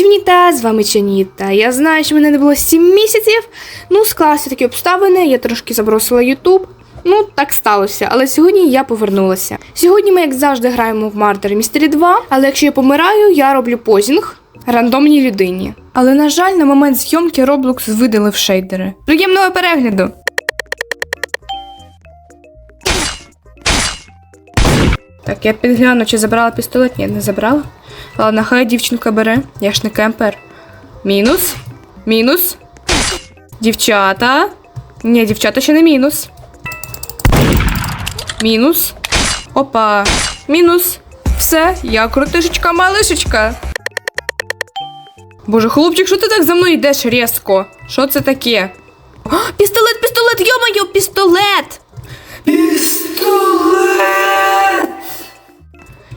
Привіта! З вами Чаніта. Я знаю, що мене не було 7 місяців. Ну, склалися такі обставини, я трошки забросила Ютуб. Ну, так сталося, але сьогодні я повернулася. Сьогодні ми, як завжди, граємо в Murder Mystery 2, але якщо я помираю, я роблю позінг рандомній людині. Але, на жаль, на момент зйомки Roblox видалив шейдери. Приємного перегляду! Так, я підгляну, чи забрала пістолет? Ні, не забрала. Ладно, хай дівчинка бере. Я ж не кемпер. Мінус. Мінус. Дівчата. Ні, дівчата ще не мінус. Мінус. Опа. Мінус. Все, я крутишечка малишечка. Боже, хлопчик, що ти так за мною йдеш різко? Що це таке? О, пістолет, пістолет, йо-моє, пістолет!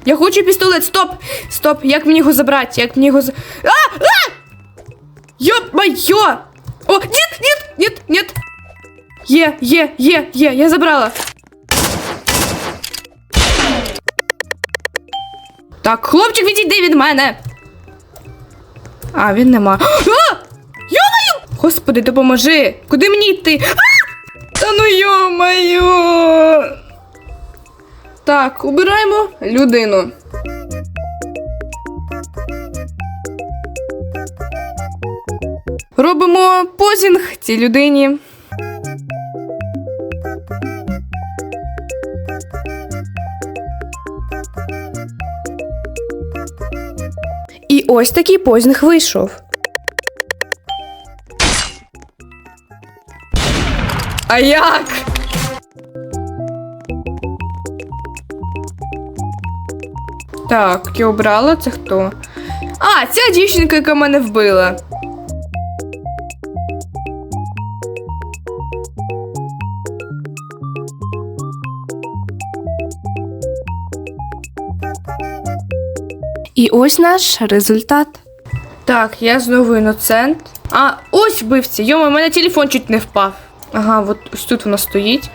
Я хочу пістолет, стоп! Стоп! Як мені його забрати? Як мені його за. А! А! Йо-моє! О, нет, нет, нет, нет! Є, є, є, є, я забрала. Так, хлопчик, відійди від мене. А, він нема. А! Йо-моє! Господи, допоможи! Куди мені йти? А! Та ну йо-моє! Так, убираємо людину. Робимо позінг цій людині. І ось такий позінг вийшов. А як? Так, я обрала це хто? А, ця дівчинка, яка мене вбила. І ось наш результат. Так, я знову іноцент. А, ось вбивця. Йома, у мене телефон чуть не впав. Ага, от ось тут воно стоїть.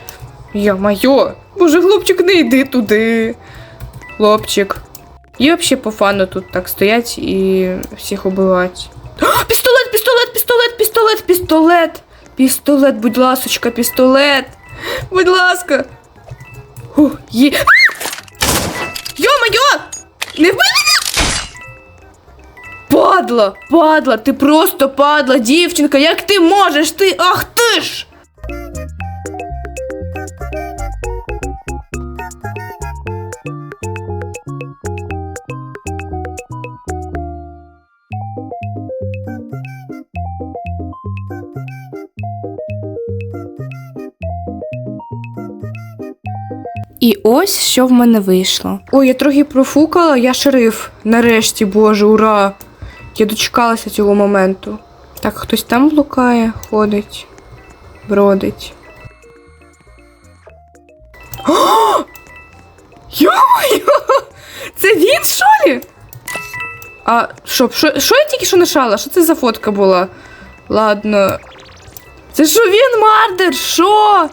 Йо-майо. Боже, хлопчик, не йди туди. Хлопчик. І взагалі по фану тут так стоять і всіх убивати. А, Пістолет, пістолет, пістолет, пістолет, пістолет. Пістолет, будь ласочка, пістолет. Будь ласка. Фу, є. Не вбий мене! Падла, падла, ти просто падла, дівчинка, як ти можеш? Ти. Ах ти ж! І ось що в мене вийшло. Ой, я трохи профукала, я шериф. Нарешті, боже, ура! Я дочекалася цього моменту. Так, хтось там блукає, ходить, бродить. О! Йо-моє! Це він, що ли? А що, що, що я тільки що нажала? Що це за фотка була? Ладно. Це що він, Мардер? Що?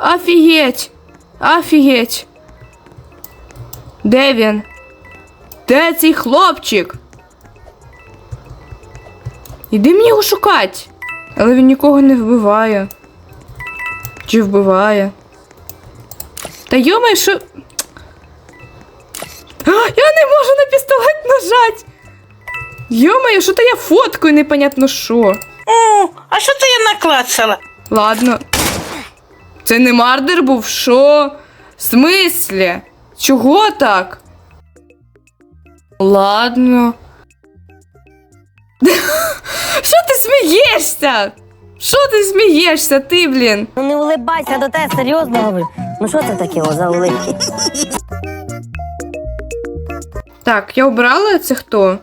Офігеть! Офігеть. Де він? Де цей хлопчик? Іди мені його шукати. Але він нікого не вбиває. Чи вбиває? Та йомай, що. Я не можу на пістолет нажати. Йомаю, що то я фоткаю непонятно що. О, а що це я наклацала? Ладно. Це не мардер був, що? В смислі? Чого так? Ладно. Що ти смієшся? Що ти смієшся, ти, блін? Ну не улибайся до тебе, серйозно говорю. Ну що це таке о, за улибки? Так, я обрала це хто?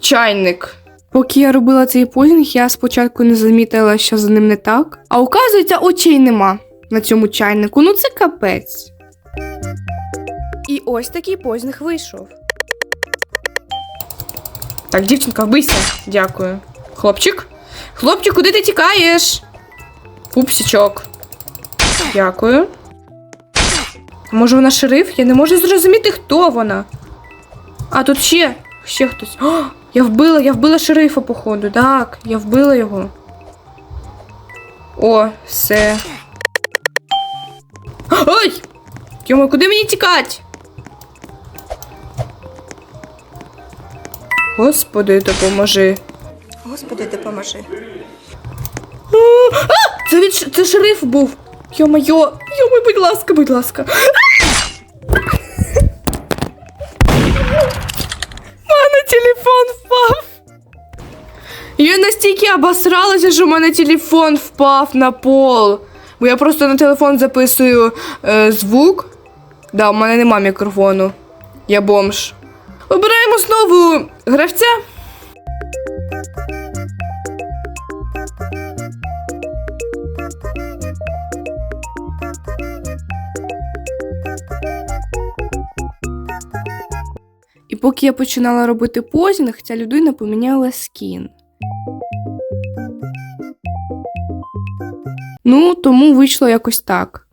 Чайник. Поки я робила цей позінг, я спочатку не замітила, що за ним не так. А оказується, очей нема на цьому чайнику. Ну це капець. І ось такий позінг вийшов. Так, дівчинка, вбийся. Дякую. Хлопчик? Хлопчик, куди ти тікаєш? Пупсічок. Дякую. Може вона шериф? Я не можу зрозуміти, хто вона. А тут ще, ще хтось. О, Я вбила, я вбила шерифа, походу. Так, я вбила його. О, все. Ой! Йома, куди мені тікать? Господи, допоможи. Господи, допоможи. А! Це від це шериф був. Йо-моє, йо будь ласка, будь ласка. Я настільки обосралася, що в мене телефон впав на пол. Бо я просто на телефон записую е, звук. Да, у мене нема мікрофону. Я бомж. Обираємо знову гравця. І поки я починала робити позінг, ця людина поміняла скін. Ну, тому вийшло якось так.